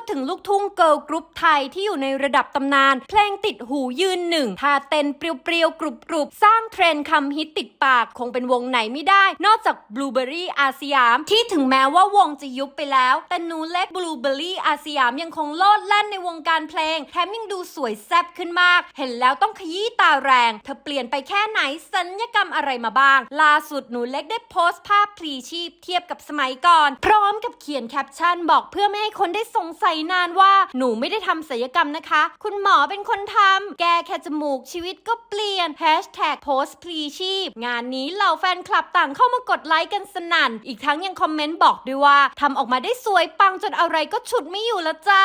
ดถึงลูกทุ่งเกิร์ลกรุ๊ปไทยที่อยู่ในระดับตำนาน เพลงติดหูยืนหนึ่งท่าเต้นเปรียวๆ กรุบๆ สร้างเทรนด์คำฮิตติดปาก คงเป็นวงไหนไม่ได้ นอกจากบลูเบอรี่อาสยาม ที่ถึงแม้ว่าวงจะยุบไปแล้ว แต่หนูเล็กบลูเบอรี่อาสยามยังคงโลดแล่นในวงการเพลง แถมยังดูสวยแซ่บขึ้นมาก เห็นแล้วต้องขยี้ตาแรง เธอเปลี่ยนไปแค่ไหนสัญญกรรมอะไรมาบ้าง ล่าสุดหนูเล็กได้โพสต์ภาพพลีชีพเทียบกับสมัยก่อน พร้อมกับเขียนแคปชั่นบอกเพื่อไม่ให้คนได้สงสัยนานว่าหนูไม่ได้ทำศัลยกรรมนะคะ คุณหมอเป็นคนทำแกแค่จมูกชีวิตก็เปลี่ยนแฮชแท็กโพสต์พลีชีพงานนี้เหล่าแฟนคลับต่างเข้ามากดไลค์กันสนั่น อีกทั้งยังคอมเมนต์บอกด้วยว่าทำออกมาได้สวยปังจนอะไรก็ฉุดไม่อยู่แล้วจ้า